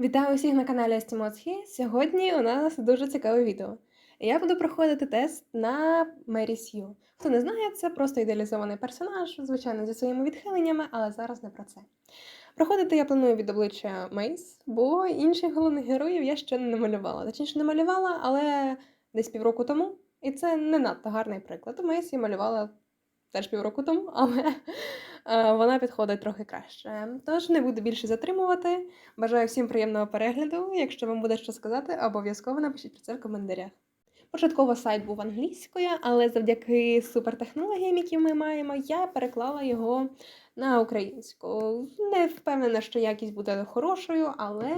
Вітаю усіх на каналі Естімоцхі. Сьогодні у нас дуже цікаве відео. Я буду проходити тест на Мері Сью. Хто не знає, це просто ідеалізований персонаж, звичайно, зі своїми відхиленнями, але зараз не про це. Проходити я планую від обличчя Мейс, бо інших головних героїв я ще не малювала. Точніше, не малювала, але десь півроку тому. І це не надто гарний приклад. Мейс я малювала теж півроку тому, але вона підходить трохи краще. Тож не буду більше затримувати. Бажаю всім приємного перегляду. Якщо вам буде що сказати, обов'язково напишіть про це в коментарях. Початково сайт був англійською, але завдяки супертехнологіям, які ми маємо, я переклала його на українську. Не впевнена, що якість буде хорошою, але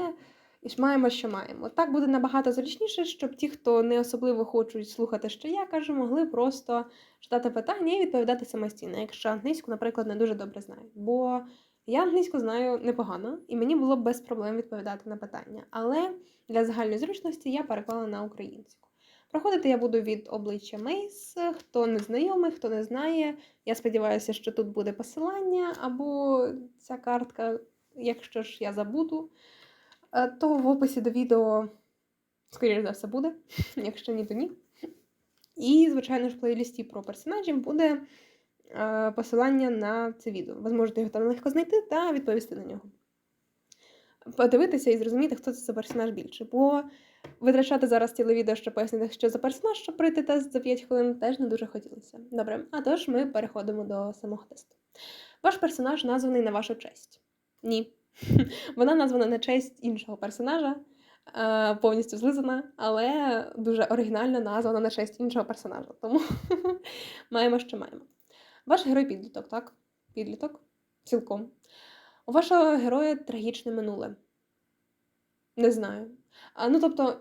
і маємо, що маємо. Так буде набагато зручніше, щоб ті, хто не особливо хочуть слухати, що я кажу, могли просто читати питання і відповідати самостійно, якщо англійську, наприклад, не дуже добре знають. Бо я англійську знаю непогано, і мені було б без проблем відповідати на питання. Але для загальної зручності я переклала на українську. Проходити я буду від обличчя Мейс. Хто не знайомий, хто не знає. Я сподіваюся, що тут буде посилання або ця картка, якщо ж я забуду, то в описі до відео, скоріше за все, буде, якщо ні, то ні. І, звичайно ж, в плейлісті про персонажів буде е, посилання на це відео. Ви зможете його там легко знайти та відповісти на нього. Подивитися і зрозуміти, хто це за персонаж більше. Бо витрачати зараз ціле відео, щоб пояснити, що за персонаж, щоб пройти тест за 5 хвилин, теж не дуже хотілося. Добре, а тож ми переходимо до самого тесту. Ваш персонаж названий на вашу честь. Ні. Вона названа на честь іншого персонажа, е, повністю злизана, але дуже оригінально названа на честь іншого персонажа. Тому маємо, що маємо. Ваш герой підліток, так? Підліток? Цілком. У вашого героя трагічне минуле. Не знаю. А, ну, тобто,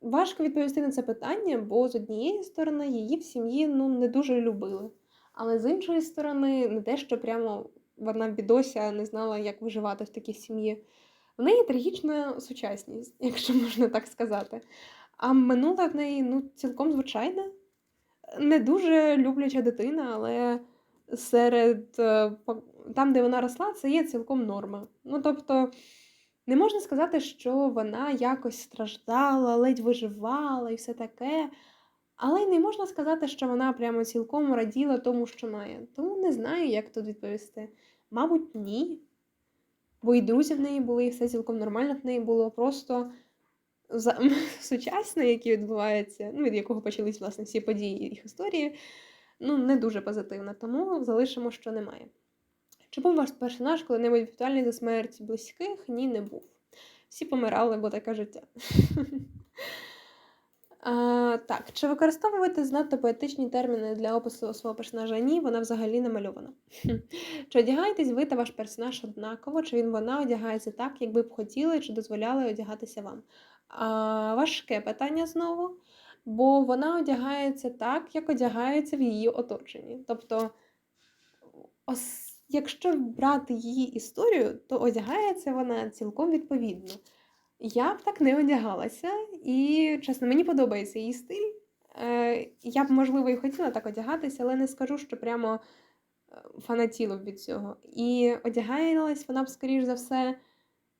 важко відповісти на це питання, бо з однієї сторони її в сім'ї ну, не дуже любили. Але з іншої сторони, не те, що прямо вона бідося не знала, як виживати в такій сім'ї. В неї трагічна сучасність, якщо можна так сказати. А минуле в неї ну, цілком звичайне. Не дуже любляча дитина, але серед е, там, де вона росла, це є цілком норма. Ну, тобто, не можна сказати, що вона якось страждала, ледь виживала і все таке. Але й не можна сказати, що вона прямо цілком раділа тому, що має. Тому не знаю, як тут відповісти. Мабуть, ні. Бо і друзі в неї були, і все цілком нормально в неї було. Просто за... сучасне, яке відбувається, ну, від якого почались власне всі події їх історії, ну, не дуже позитивна. Тому залишимо, що немає. Чи був ваш персонаж коли-небудь відповідальний за смерть близьких? Ні, не був. Всі помирали, бо таке життя. А, так, чи використовуєте знато поетичні терміни для опису свого персонажа? Ні, вона взагалі намальована. Чи одягаєтесь ви та ваш персонаж однаково, чи він вона одягається так, як би б хотіли, чи дозволяли одягатися вам? А, важке питання знову, бо вона одягається так, як одягається в її оточенні. Тобто, ос... якщо брати її історію, то одягається вона цілком відповідно. Я б так не одягалася, і чесно, мені подобається її стиль. Е, Я б, можливо, і хотіла так одягатися, але не скажу, що прямо е, фанатіла б від цього. І одягалась вона б, скоріш за все,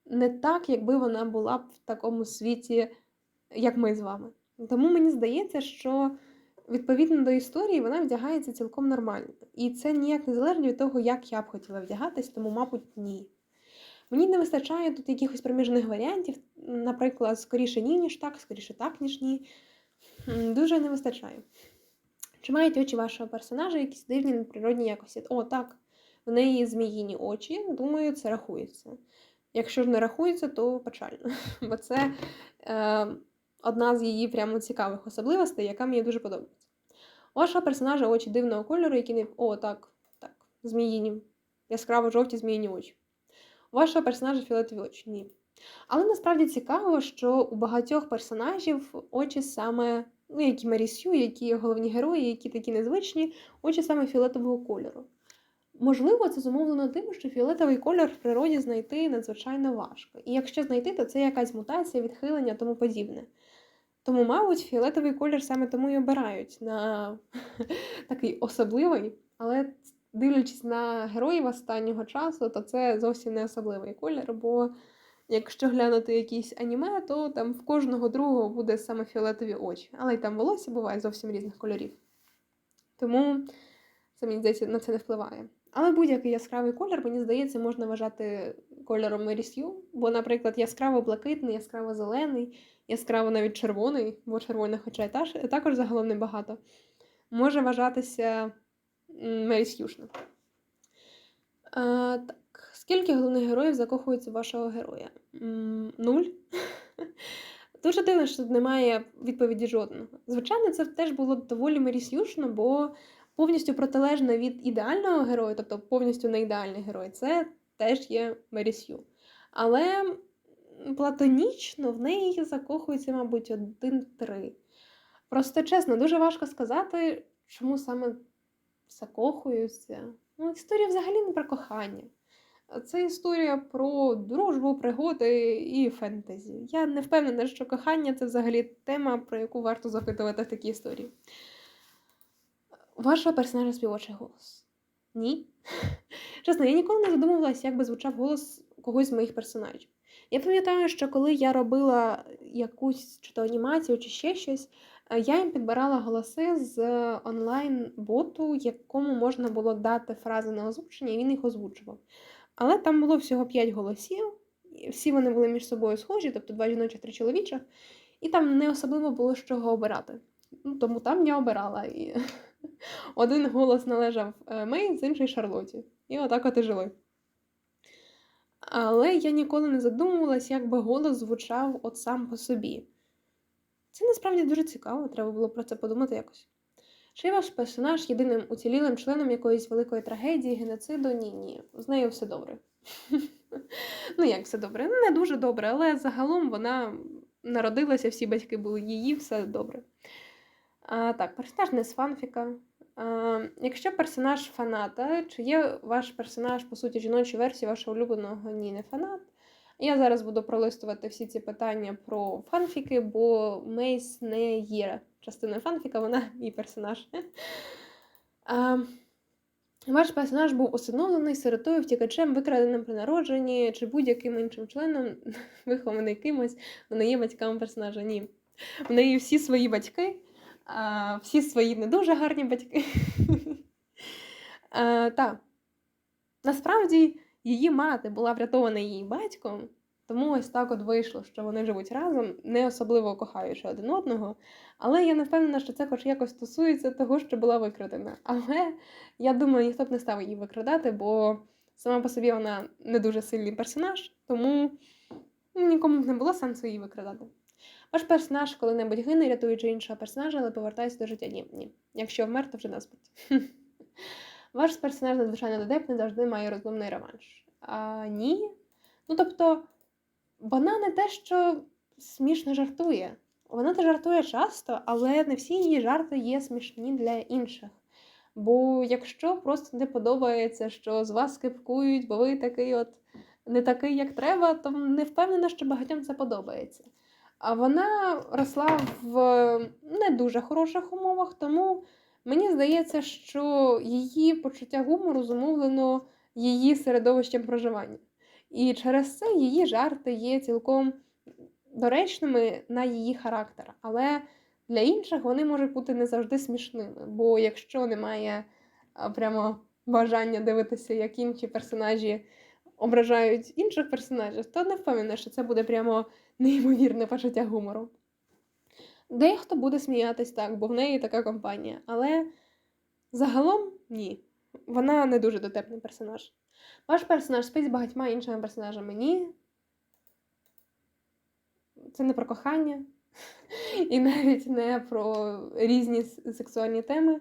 не так, якби вона була б в такому світі, як ми з вами. Тому мені здається, що відповідно до історії вона вдягається цілком нормально. І це ніяк не залежить від того, як я б хотіла вдягатись, тому, мабуть, ні. Мені не вистачає тут якихось проміжних варіантів, наприклад, скоріше ні, ніж так, скоріше так, ніж ні. Дуже не вистачає. Чи мають очі вашого персонажа якісь дивні неприродні якості? О, так. В неї зміїні очі, думаю, це рахується. Якщо ж не рахується, то печально. Бо це е, одна з її прямо цікавих особливостей, яка мені дуже подобається. Вашого персонажа очі дивного кольору, які не. О, так, так, зміїні. Яскраво жовті зміїні очі. Вашого персонажа фіолетові очі. Ні. Але насправді цікаво, що у багатьох персонажів очі саме, ну, які Марісю, які головні герої, які такі незвичні, очі саме фіолетового кольору. Можливо, це зумовлено тим, що фіолетовий кольор в природі знайти надзвичайно важко. І якщо знайти, то це якась мутація, відхилення, тому подібне. Тому, мабуть, фіолетовий колір саме тому і обирають на такий особливий, але дивлячись на героїв останнього часу, то це зовсім не особливий колір, бо Якщо глянути якісь аніме, то там в кожного другого буде саме фіолетові очі. Але й там волосся буває зовсім різних кольорів. Тому це мені здається, на це не впливає. Але будь-який яскравий колір, мені здається, можна вважати кольором Мерісью, бо, наприклад, яскраво блакитний, яскраво навіть червоний, бо червоних хоча також загалом небагато, може вважатися Мерісюшним. А, так. Скільки головних героїв закохується в вашого героя? Нуль. Дуже дивно, що немає відповіді жодного. Звичайно, це теж було доволі мерісюшно, бо повністю протилежно від ідеального героя, тобто повністю не ідеальний герой, це теж є Мерісю. Але платонічно в неї закохується, мабуть, один-три. Просто чесно, дуже важко сказати, чому саме закохуються. Ну, історія взагалі не про кохання. Це історія про дружбу, пригоди і фентезі. Я не впевнена, що кохання це взагалі тема, про яку варто запитувати в такій історії. Вашого персонажа співочий голос? Ні. Чесно, я ніколи не задумувалася, як би звучав голос когось з моїх персонажів. Я пам'ятаю, що коли я робила якусь чи то анімацію, чи ще щось, я їм підбирала голоси з онлайн-боту, якому можна було дати фрази на озвучення, і він їх озвучував. Але там було всього 5 голосів, всі вони були між собою схожі, тобто два жіночих, три чоловічих, і там не особливо було з чого обирати. Ну, Тому там я обирала. І один голос належав е, Мей, з інший Шарлоті. І отак от і жили. Але я ніколи не задумувалась, як би голос звучав от сам по собі. Це насправді дуже цікаво, треба було про це подумати якось. Чи ваш персонаж єдиним уцілілим членом якоїсь великої трагедії, геноциду? Ні, ні. З нею все добре. ну, як все добре? Не дуже добре, але загалом вона народилася, всі батьки були її, все добре. А, Так, персонаж не з фанфіка. А, Якщо персонаж фаната, чи є ваш персонаж, по суті, жіночої версії вашого улюбленого ні, не фанат? Я зараз буду пролистувати всі ці питання про фанфіки, бо Мейс не є частиною фанфіка, вона мій персонаж. А, Ваш персонаж був усиновлений сиротою, втікачем, викраденим при народженні чи будь-яким іншим членом, вихований кимось, вона є батьками персонажа. Ні. В неї всі свої батьки, а, всі свої не дуже гарні батьки. а, та. Насправді її мати була врятована її батьком, тому ось так от вийшло, що вони живуть разом, не особливо кохаючи один одного. Але я не впевнена, що це хоч якось стосується того, що була викрадена. Але я думаю, ніхто б не став її викрадати, бо сама по собі вона не дуже сильний персонаж, тому нікому б не було сенсу її викрадати. Ваш персонаж коли-небудь гине, рятуючи іншого персонажа, але повертається до життя. Ні, ні. Якщо вмер, то вже на смерть. Ваш персонаж надзвичайно додепний завжди має розумний реванш. А ні. Ну тобто, вона не те, що смішно жартує. Вона те жартує часто, але не всі її жарти є смішні для інших. Бо якщо просто не подобається, що з вас скипкують, бо ви такий от не такий, як треба, то не впевнена, що багатьом це подобається. А вона росла в не дуже хороших умовах, тому мені здається, що її почуття гумору зумовлено її середовищем проживання. І через це її жарти є цілком доречними на її характер. Але для інших вони можуть бути не завжди смішними. Бо якщо немає прямо бажання дивитися, як інші персонажі ображають інших персонажів, то не впевнена, що це буде прямо неймовірне почуття гумору. Дехто буде сміятись так, бо в неї така компанія. Але загалом ні. Вона не дуже дотепний персонаж. Ваш персонаж спить з багатьма іншими персонажами. Ні. Це не про кохання, і навіть не про різні сексуальні теми.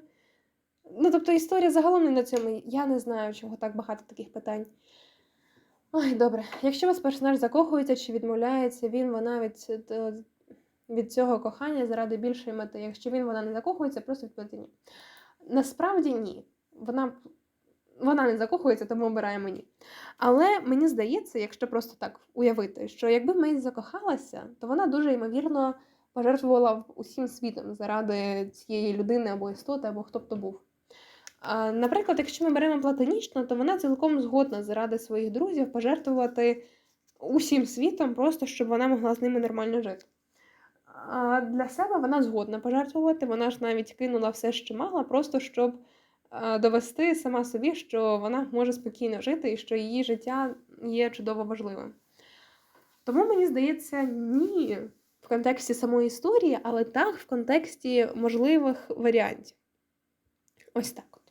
Ну, тобто, історія загалом не на цьому. Я не знаю, чого так багато таких питань. Ой, добре. Якщо у вас персонаж закохується чи відмовляється, він вона від, від цього кохання заради більшої мети. Якщо він вона не закохується, просто відповідати ні. Насправді ні. Вона вона не закохується, тому обирає мені. Але мені здається, якщо просто так уявити, що якби Мейс закохалася, то вона дуже ймовірно пожертвувала усім світом заради цієї людини або істоти, або хто б то був. Наприклад, якщо ми беремо платонічно, то вона цілком згодна заради своїх друзів пожертвувати усім світом, просто щоб вона могла з ними нормально жити. Для себе вона згодна пожертвувати, вона ж навіть кинула все, що мала, просто щоб е, довести сама собі, що вона може спокійно жити і що її життя є чудово важливим. Тому мені здається, ні в контексті самої історії, але так в контексті можливих варіантів. Ось так от.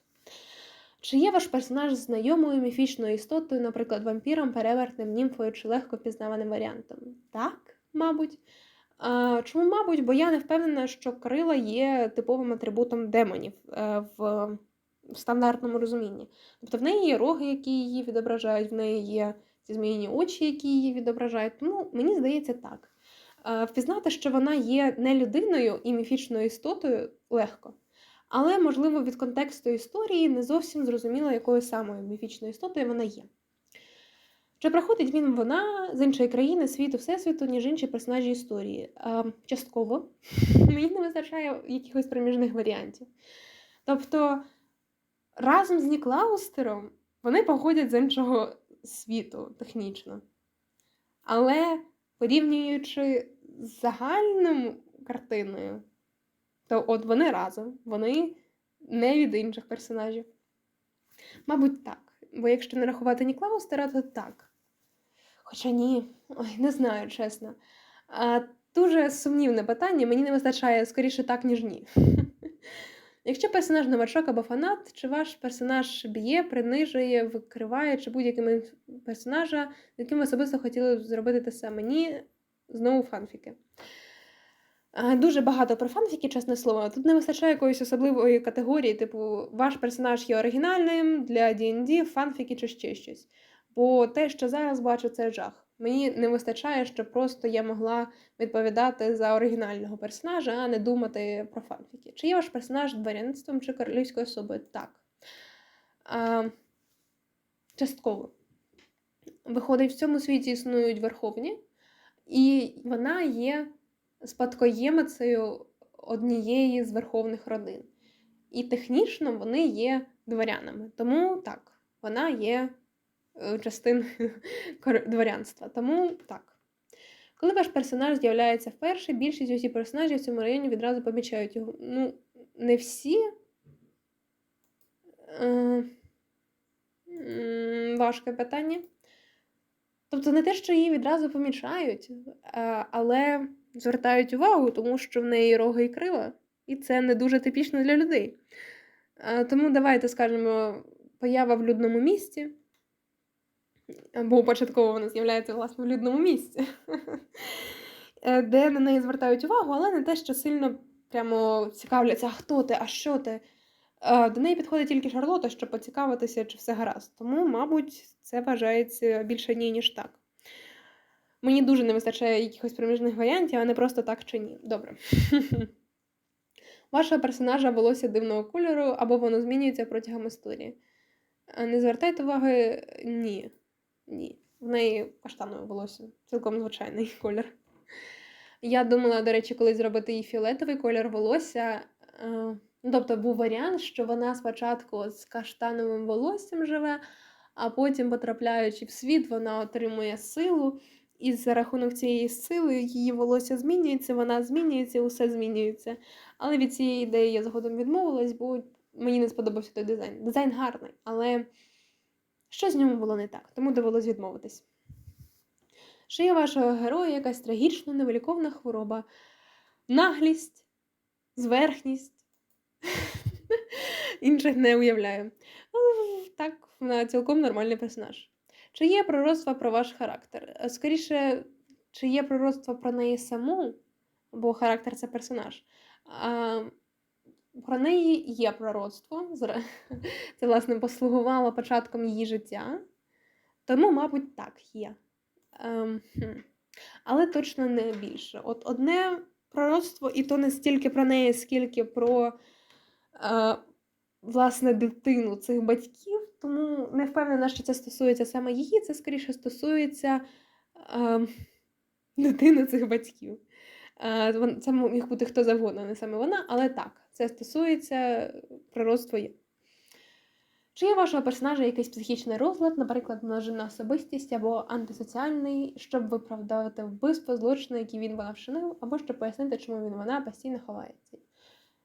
Чи є ваш персонаж знайомою міфічною істотою, наприклад, вампіром, перевертним, німфою чи легко впізнаваним варіантом? Так, мабуть. Чому, мабуть, бо я не впевнена, що крила є типовим атрибутом демонів е, в стандартному розумінні. Тобто в неї є роги, які її відображають, в неї є ці зміїні очі, які її відображають. Тому мені здається так. Е, Впізнати, що вона є не людиною і міфічною істотою легко. Але, можливо, від контексту історії не зовсім зрозуміло, якою самою міфічною істотою вона є. Чи приходить він вона з іншої країни, світу, всесвіту, ніж інші персонажі історії? Е, частково. Мені не вистачає якихось проміжних варіантів. Тобто, разом з Ніклаустером вони походять з іншого світу технічно. Але порівнюючи з загальною картиною, то от вони разом, вони не від інших персонажів. Мабуть, так. Бо якщо не рахувати Ніклаустера, то так. Хоча ні, ой, не знаю, чесно. А, Дуже сумнівне питання, мені не вистачає скоріше так, ніж ні. Якщо персонаж новачок або фанат, чи ваш персонаж б'є, принижує, викриває, чи будь-якими персонажа, з яким ви особисто хотіли б зробити те саме? Ні, знову фанфіки. Дуже багато про фанфіки, чесне слово. Тут не вистачає якоїсь особливої категорії, типу, ваш персонаж є оригінальним для D&D, фанфіки чи ще щось. Бо те, що зараз бачу, це жах. Мені не вистачає, щоб просто я могла відповідати за оригінального персонажа, а не думати про фанфіки. Чи є ваш персонаж дворянством чи королівською особою? Так. А, частково. Виходить, в цьому світі існують верховні, і вона є спадкоємицею однієї з верховних родин. І технічно вони є дворянами. Тому так, вона є е, частиною дворянства. Тому так. Коли ваш персонаж з'являється вперше, більшість усіх персонажів в цьому районі відразу помічають його. Ну, не всі. Е, важке питання. Тобто не те, що її відразу помічають, але звертають увагу, тому що в неї роги і крила, і це не дуже типічно для людей. Тому давайте скажемо, поява в людному місці. Бо початково вона з'являється власне в людному місці, е, де на неї звертають увагу, але не те, що сильно прямо цікавляться, а хто ти, а що ти. До неї підходить тільки Шарлота, щоб поцікавитися, чи все гаразд. Тому, мабуть, це вважається більше ні, ніж так. Мені дуже не вистачає якихось проміжних варіантів, а не просто так чи ні. Добре. Вашого персонажа волосся дивного кольору, або воно змінюється протягом історії. Не звертайте уваги, ні. Ні. В неї каштанове волосся. Цілком звичайний колір. Я думала, до речі, колись зробити їй фіолетовий колір волосся. Ну, тобто був варіант, що вона спочатку з каштановим волоссям живе, а потім, потрапляючи в світ, вона отримує силу, і за рахунок цієї сили її волосся змінюється, вона змінюється, усе змінюється. Але від цієї ідеї я згодом відмовилась, бо мені не сподобався той дизайн. Дизайн гарний, але щось в ньому було не так, тому довелось відмовитись. Шия вашого героя якась трагічна, невиліковна хвороба, наглість, зверхність. Інших не уявляю. Але так, вона цілком нормальний персонаж. Чи є пророцтво про ваш характер? Скоріше, чи є пророцтво про неї саму, бо характер це персонаж. А, Про неї є пророцтво. Це, власне, послугувало початком її життя. Тому, мабуть, так є. Ем, Але точно не більше. От одне пророцтво, і то не стільки про неї, скільки про власне, дитину цих батьків, тому не впевнена, що це стосується саме її, це скоріше стосується е, дитини цих батьків. Е, це міг бути хто завгодно, не саме вона, але так, це стосується природства є. Чи є у вашого персонажа якийсь психічний розлад, наприклад, множинна особистість або антисоціальний, щоб виправдати вбивство, злочини, які він вона вчинив, або щоб пояснити, чому він вона постійно ховається?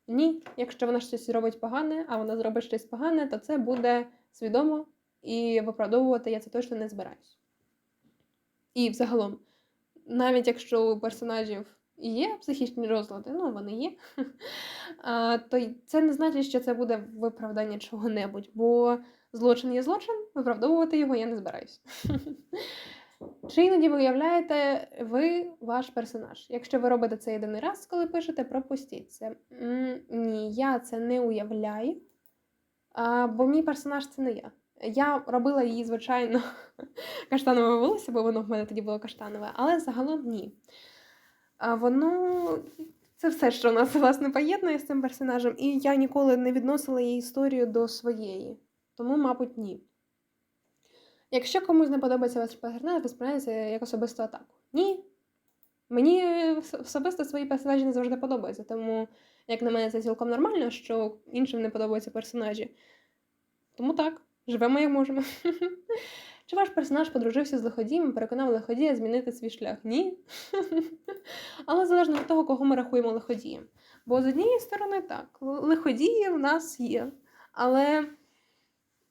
Ні, якщо вона щось робить погане, а вона зробить щось погане, то це буде свідомо і виправдовувати я це точно не збираюсь. І взагалом, навіть якщо у персонажів є психічні розлади, ну вони є, то це не значить, що це буде виправдання чого-небудь, бо злочин є злочин, виправдовувати його я не збираюсь. Чи іноді ви уявляєте ви ваш персонаж? Якщо ви робите це єдиний раз, коли пишете, пропустіть це. Ні, я це не уявляю, бо мій персонаж це не я. Я робила її, звичайно, каштанове волосся, бо воно в мене тоді було каштанове, але загалом ні. А воно це все, що нас власне поєднує з цим персонажем, і я ніколи не відносила її історію до своєї. Тому, мабуть, ні. Якщо комусь не подобається ваш персонаж, ви сприймаєте як особисту атаку. Ні. Мені особисто свої персонажі не завжди подобаються, тому, як на мене, це цілком нормально, що іншим не подобаються персонажі. Тому так, живемо як можемо. Чи ваш персонаж подружився з лиходієм і переконав лиходія змінити свій шлях? Ні. Але залежно від того, кого ми рахуємо лиходієм. Бо з однієї сторони, так, лиходії в нас є. Але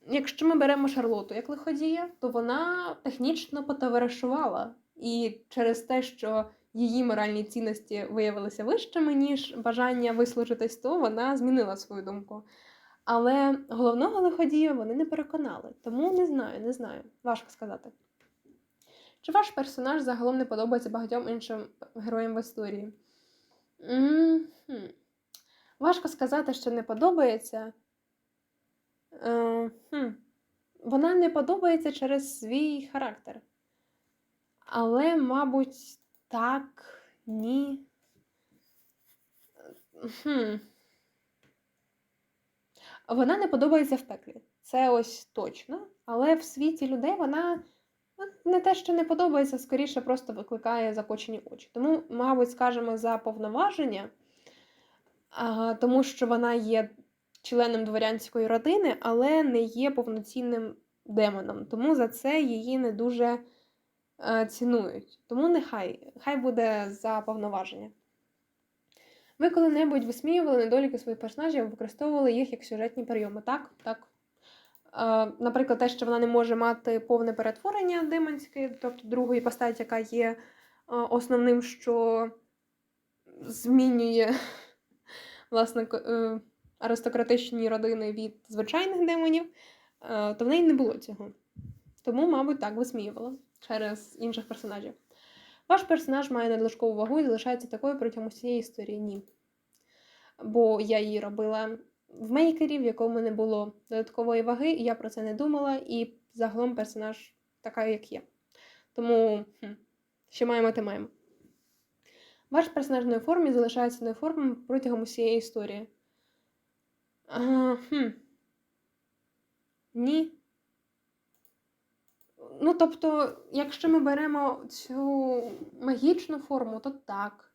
якщо ми беремо Шарлоту як лиходія, то вона технічно потоваришувала. І через те, що її моральні цінності виявилися вищими, ніж бажання вислужитись, то вона змінила свою думку. Але головного лиходія вони не переконали. Тому не знаю, не знаю. Важко сказати. Чи ваш персонаж загалом не подобається багатьом іншим героям в історії? М-хм. Важко сказати, що не подобається. Е, хм. Вона не подобається через свій характер. Але, мабуть, так, ні. Хм. Вона не подобається в пеклі. Це ось точно. Але в світі людей вона ну, не те, що не подобається, скоріше просто викликає закочені очі. Тому, мабуть, скажемо за повноваження, тому що вона є членом дворянської родини, але не є повноцінним демоном. Тому за це її не дуже цінують. Тому нехай, хай буде за повноваження. Ви коли-небудь висміювали недоліки своїх персонажів, використовували їх як сюжетні прийоми. Так, так. Е, наприклад, те, що вона не може мати повне перетворення демонське, тобто другої постаті, яка є е, основним, що змінює власне, е, аристократичні родини від звичайних демонів, то в неї не було цього. Тому, мабуть, так висміювала через інших персонажів. Ваш персонаж має надлишкову вагу і залишається такою протягом усієї історії. Ні. Бо я її робила в мейкері, в якому не було додаткової ваги, і я про це не думала, і загалом персонаж така, як є. Тому, що маємо, те маємо. Ваш персонаж в формі залишається неформим протягом усієї історії. А, хм. Ні. Ну, тобто, якщо ми беремо цю магічну форму, то так.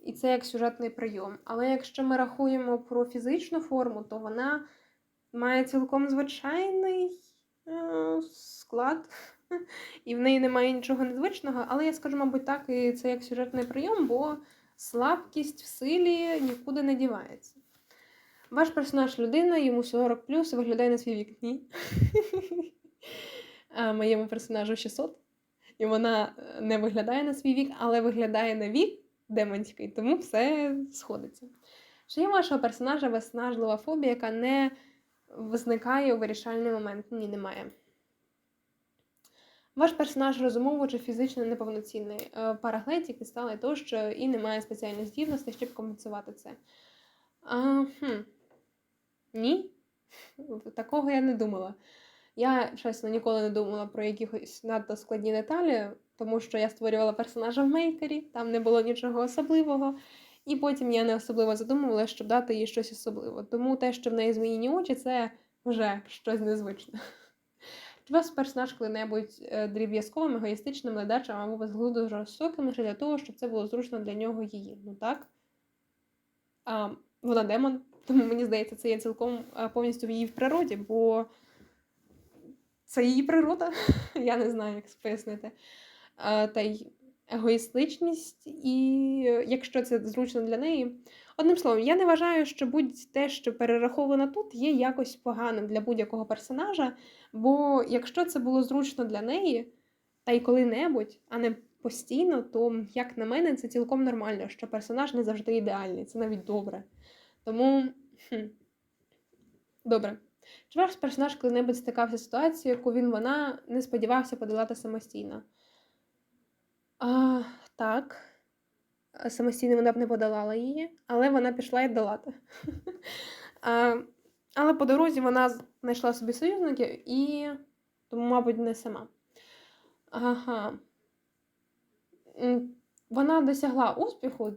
І це як сюжетний прийом. Але якщо ми рахуємо про фізичну форму, то вона має цілком звичайний е склад, і в неї немає нічого незвичного. Але я скажу, мабуть, так, і це як сюжетний прийом, бо слабкість в силі нікуди не дівається. Ваш персонаж людина, йому 40 плюс виглядає на свій вік. Ні. Моєму персонажу 600, і вона е, не виглядає на свій вік, але виглядає на вік демонський, тому все сходиться. Чи є вашого персонажа виснажлива фобія, яка не визникає у вирішальний момент? Ні, немає. Ваш персонаж розумово чи фізично неповноцінний. Е, Параглетик, стали тощо, і немає спеціальних здібностей, щоб компенсувати це. А, хм. Ні? Такого я не думала. Я, чесно, ніколи не думала про якісь надто складні деталі, тому що я створювала персонажа в мейкері, там не було нічого особливого. І потім я не особливо задумувала, щоб дати їй щось особливе. Тому те, що в неї зміїні очі, це вже щось незвичне. Чи вас персонаж коли-небудь е, дріб'язковим, егоїстичним, ледачим або безглуздо жорстоким для того, щоб це було зручно для нього її? Ну так. А, Вона демон. Тому мені здається, це є цілком е, повністю в її в природі, бо це її природа. Я не знаю, як це пояснити. Е, Та й егоїстичність, і якщо це зручно для неї. Одним словом, я не вважаю, що будь-те, що перераховано тут, є якось поганим для будь-якого персонажа. Бо якщо це було зручно для неї, та й коли-небудь, а не постійно, то, як на мене, це цілком нормально, що персонаж не завжди ідеальний, це навіть добре. Тому. Хм. Добре. Чи ваш персонаж коли-небудь стикався з ситуацією, яку він вона не сподівався подолати самостійно? А, так. Самостійно вона б не подолала її, але вона пішла і долати. А, але по дорозі вона знайшла собі союзників і тому, мабуть, не сама. Ага. Вона досягла успіху.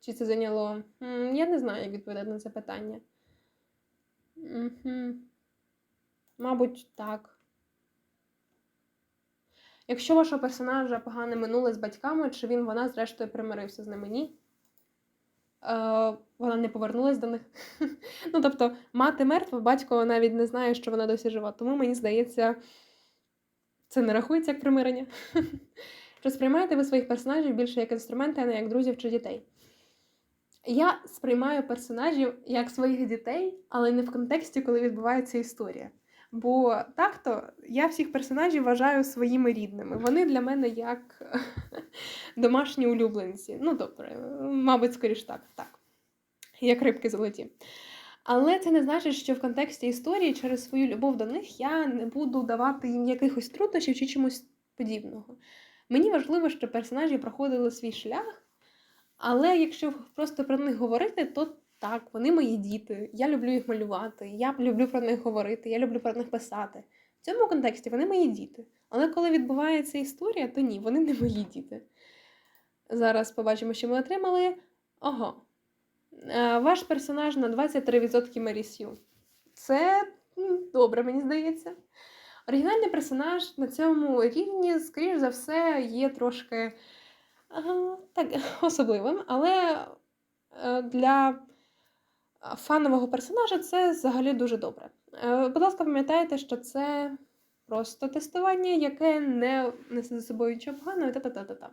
Чи це зайняло? Я не знаю, як відповідати на це питання. Угу. Мабуть, так. Якщо вашого персонажа погане минуле з батьками, чи він вона, зрештою, примирився з ними? Ні. Е, вона не повернулась до них. ну, тобто, мати мертва, батько навіть не знає, що вона досі жива. Тому мені здається, це не рахується як примирення. Чи сприймаєте ви своїх персонажів більше як інструменти, а не як друзів чи дітей? Я сприймаю персонажів як своїх дітей, але не в контексті, коли відбувається історія. Бо так-то я всіх персонажів вважаю своїми рідними. Вони для мене як домашні улюбленці. Ну, добре, мабуть, скоріш так, так. Як рибки золоті. Але це не значить, що в контексті історії через свою любов до них я не буду давати їм якихось труднощів чи чомусь подібного. Мені важливо, щоб персонажі проходили свій шлях, але якщо просто про них говорити, то так, вони мої діти. Я люблю їх малювати, я люблю про них говорити, я люблю про них писати. В цьому контексті вони мої діти. Але коли відбувається історія, то ні, вони не мої діти. Зараз побачимо, що ми отримали. Ого. Е, Ваш персонаж на 23% Мері Сью. Це добре, мені здається. Оригінальний персонаж на цьому рівні, скоріш за все, є трошки так, особливим, але е, для фанового персонажа це взагалі дуже добре. Е, Будь ласка, пам'ятайте, що це просто тестування, яке не несе за собою нічого поганого, та-та-та-та-та.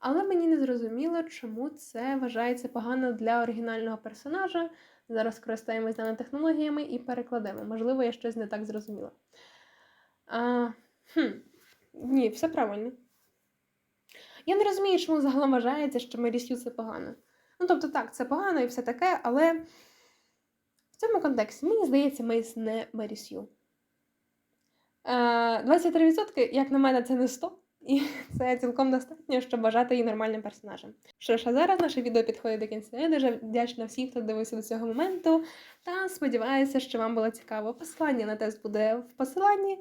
Але мені не зрозуміло, чому це вважається погано для оригінального персонажа. Зараз скористаємось нанотехнологіями і перекладемо. Можливо, я щось не так зрозуміла. А, хм, ні, все правильно. Я не розумію, чому загалом вважається, що Мерісю це погано. Ну, тобто, так, це погано і все таке, але в цьому контексті, мені здається, Мейс не Мерісю. 23%, як на мене, це не 100. І це цілком достатньо, щоб вважати її нормальним персонажем. Що ж, а зараз наше відео підходить до кінця. Я дуже вдячна всім, хто дивився до цього моменту. Та сподіваюся, що вам було цікаво. Посилання на тест буде в посиланні.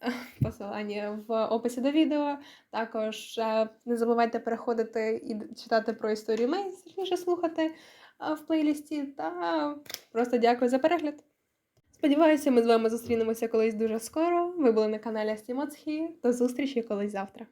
Посилання в описі до відео. Також е, не забувайте переходити і читати про історію Мей, слухати е, в плейлісті. Та просто дякую за перегляд. Сподіваюся, ми з вами зустрінемося колись дуже скоро. Ви були на каналі Астімоцхі. До зустрічі колись завтра.